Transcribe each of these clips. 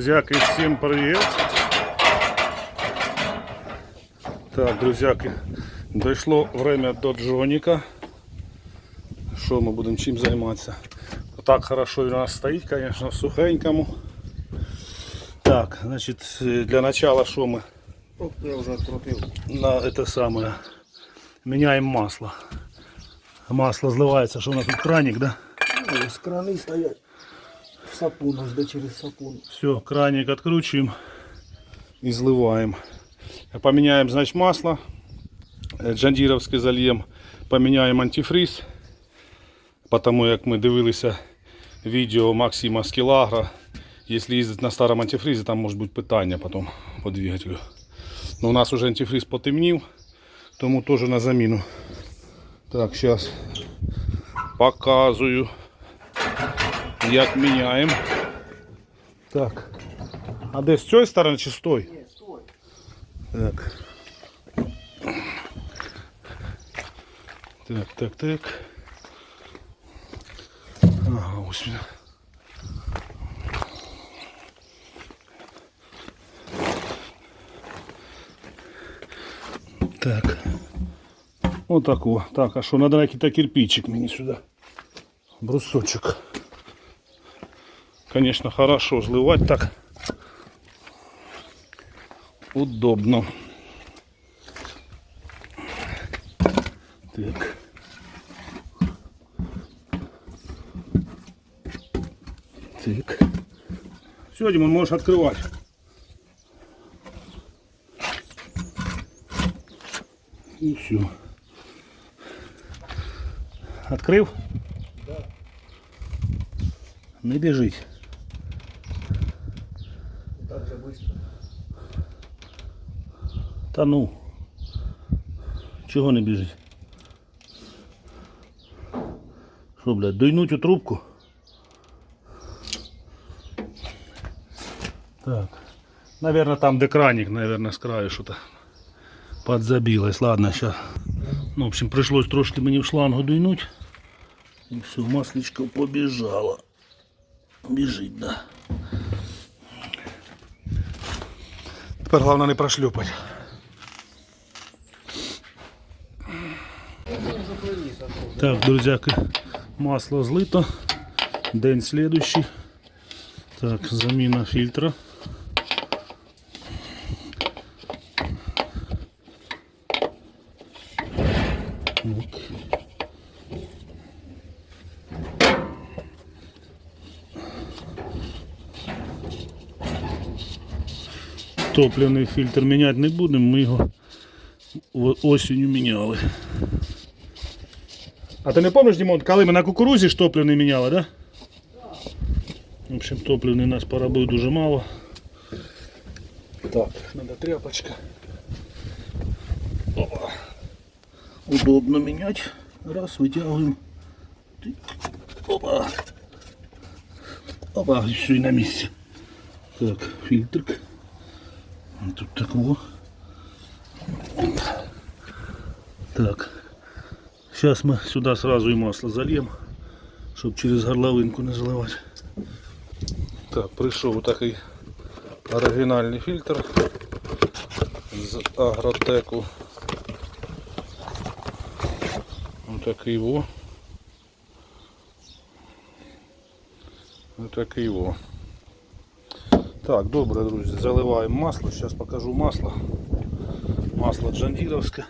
Друзьяки, всем привет! Так, друзьяки, дійшло время до Джоніка. Що ми будемо чим займатися? Так хорошо він у нас стоїть, конечно, в сухенькому. Так, значить, для начала що ми Оп, я вже відкрутив. на это самое меняем масло. Масло зливається, що у нас тут краник, да? Ну, З крани стоять. Сапун, аж де через сапун. Все, краник откручиваем и. Поменяем, значит, масло. Э, Джандіровське зальємо. Поміняємо антифриз. Потому як ми дивилися відео Максима Скілагра. Якщо їздити на старому антифризі, там може бути питання потім по двигателю. Но у нас уже антифриз потемнів, тому теж на заміну. Так, зараз показую, як міняємо. Так. А де з цієї сторони чи з тої? Так. Так, так, так. Ага, ось він. Так. Вот о. Так, а що, надо якийсь кирпичик мені сюди. Брусочек. Конечно, хорошо зливать так. Удобно. Так. Так. Все, Димон, можешь открывать. И все. Открыл? Да. Не біжить. Та ну. Чого не біжить? Що, блядь, дуйнуть у трубку? Так. Наверное, там де краник, наверное, с краю что-то подзабилось. Ладно, сейчас. Ну, в общем, пришлось трошки мені в шлангу дуйнуть. І все, масличко побіжало. Біжить, да. Тепер головне не прошлюпать. Так, друзьяки, масло злито. День следующий. Так, заміна фільтра. Топливний фільтр міняти не будемо, ми його о- осінню міняли. А ти не пам'ятаєш, Дімон, коли ми на кукурузі ж топливний міняли, да? В общем, топливний нас поробив дуже мало. Так, надо тряпочка. Опа. Удобно менять. Раз, вытягиваем. Опа. Опа, все и на месте. Так, фильтрик. Тут такого. Так. Сейчас мы сюда сразу и масло зальем, чтобы через горловинку не заливать. Так, прийшов такий оригінальний фільтр з агротеку. Отакий во. Отакий во. Так, добре, друзі, заливаємо масло. Зараз покажу масло. Масло джандіровське.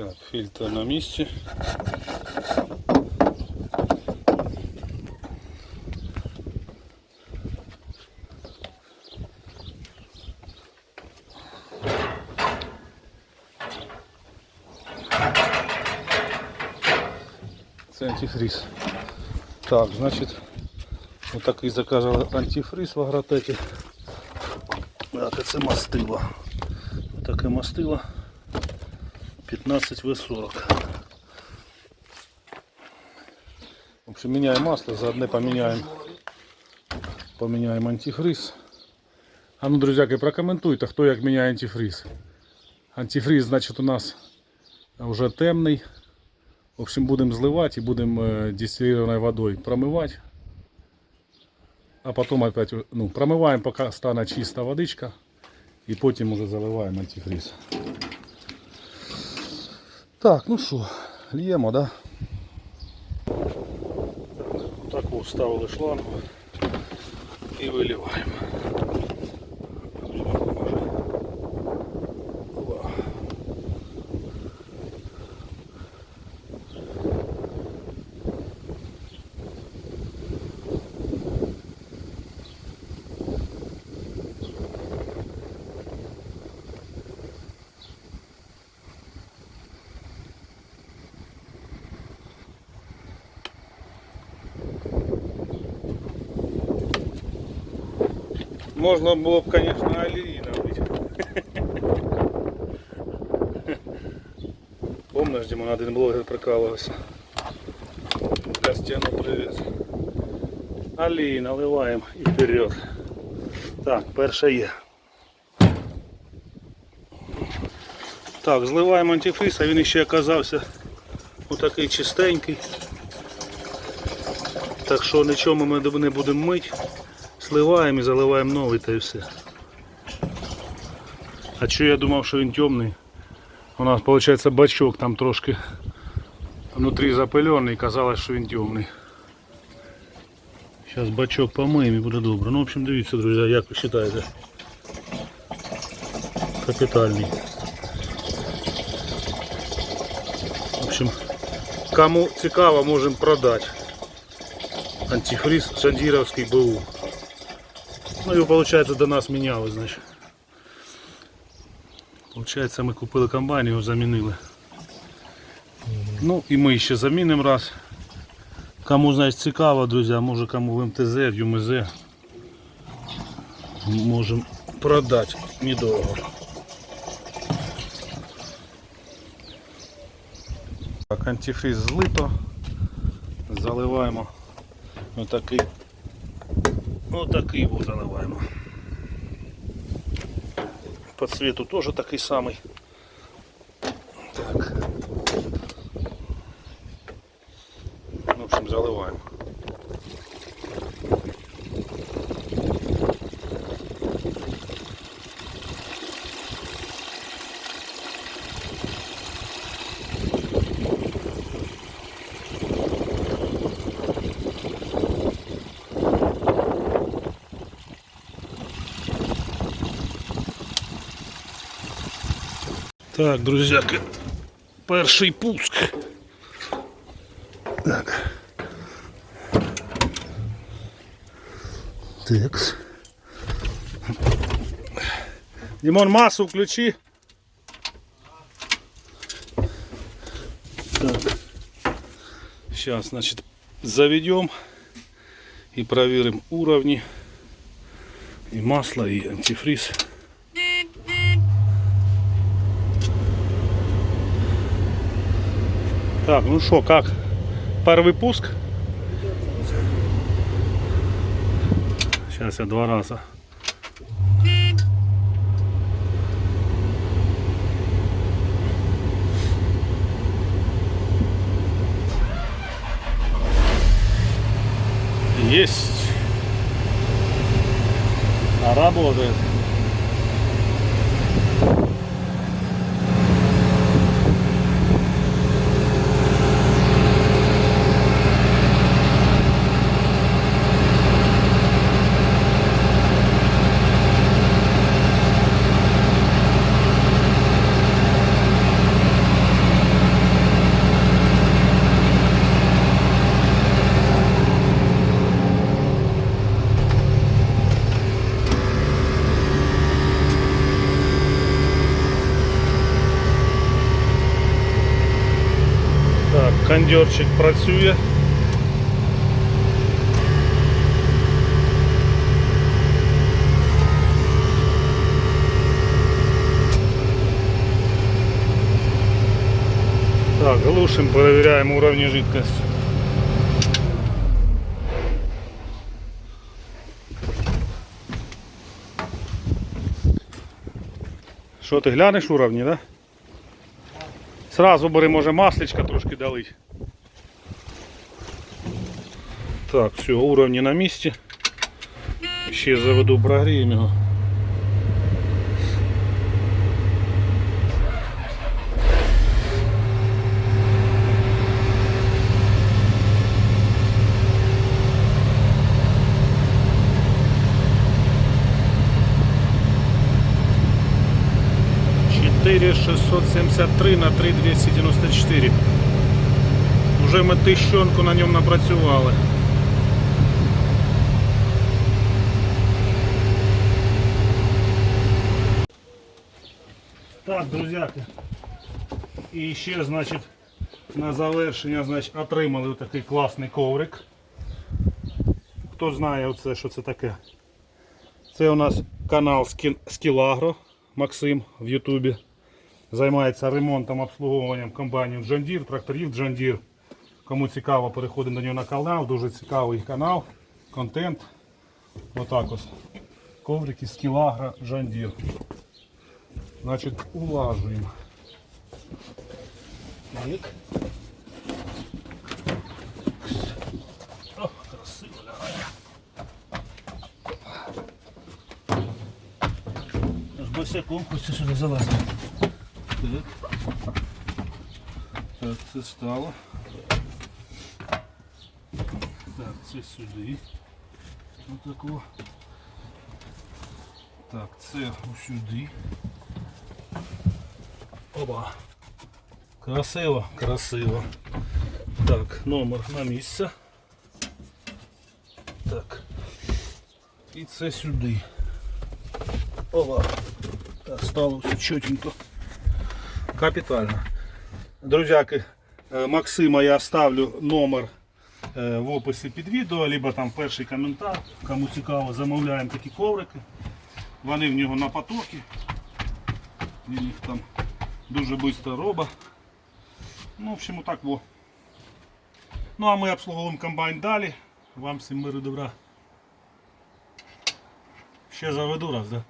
Так, фільтр на місці. Це антифриз. Так, значить, отакий заказали антифриз в агротекі. Так, це мастило. Отаке мастило. 15 В40. В общем, меняем масло, заодно поменяем, поменяем антифриз. А ну, друзьяки, прокоментуйте, хто як міняє антифриз. Антифриз, значить, у нас вже темний. В общем, будемо зливати і будемо е, дистиллированной водой промивати. А потім опять ну, промиваємо, поки стане чиста водичка. І потім уже заливаємо антифриз. Так, ну що, л'ємо, да? Так от вставили шлангу і виливаємо. Можно было бы, конечно, олей налить. Помнишь, Димон, один блогер прикалывался. Костяну привет. Олей наливаем и вперед. Так, перше є. Так, зливаємо антифриз, а він ще оказався отакий чистенький. Так що нічого ми не будемо мити. Сливаємо і заливаємо новий та і все. А що я думав, що він темний? У нас виходить бачок там трошки внутрі запилений, казалось, що він темний. Зараз бачок помиємо і буде добре. Ну, в общем, дивіться, друзі, як ви вважаєте. Капітальний. В общем, кому цікаво, можемо продати. Антифриз Жандіровський БУ. Його, виходить, до нас міняли, значить. Получається, ми купили комбайн, його замінили. Ну і ми ще замінимо раз. Кому значить, цікаво, друзі, може кому в МТЗ, в ЮМЗ можемо продати недорого. Так, антифриз злито. Заливаємо отакий Отакий вот заливаємо. По цвету тоже такий самий. Так, друзяки, перший пуск. Так. Текс. Димон, массу включи. Так. Сейчас, значит, заведем и проверим уровни и масло, и антифриз. Так, ну что, как? Первый пуск? Сейчас я два раза. Есть. А работает. Так, кондерчик працює. Так, глушим, проверяем уровни жидкости. Що ти глянеш уровні, да? Сразу бери, може масличка трошки дали. Так, все, уровни на месте. Еще заведу прогріємо його. Четыре шестьсот семьдесят три на три двести девяносто четыре. Уже ми тищонку на ньому напрацювали. Так, друзяки. І ще, значить, на завершення, значить, отримали такий класний коврик. Хто знає оце, що це таке? Це у нас канал Скілагро Максим в Ютубі. Займається ремонтом, обслуговуванням комбайнів John тракторів John. Кому цікаво, переходимо до нього на канал. Дуже цікавий канал, контент. Отак ось. Коврики Скілагро John Deere. Значить, улажуємо. Так. Красиво лягає. Аж сюди залазити. Так. Так, це стало. Так, це сюди. Отако. Так, це сюди. Оба. Красиво, красиво. Так, номер на місце. Так. І це сюди. Оба. Так, стало все чотенько. Капітально. Друзяки, е, Максима я ставлю номер е, в описі під відео, або там перший коментар. Кому цікаво, замовляємо такі коврики. Вони в нього на потокі. Він їх там дуже швидко робить. Ну, в общем, отак во. Ну а ми обслуговуємо комбайн далі. Вам всім миру добра. Ще заведу раз, да?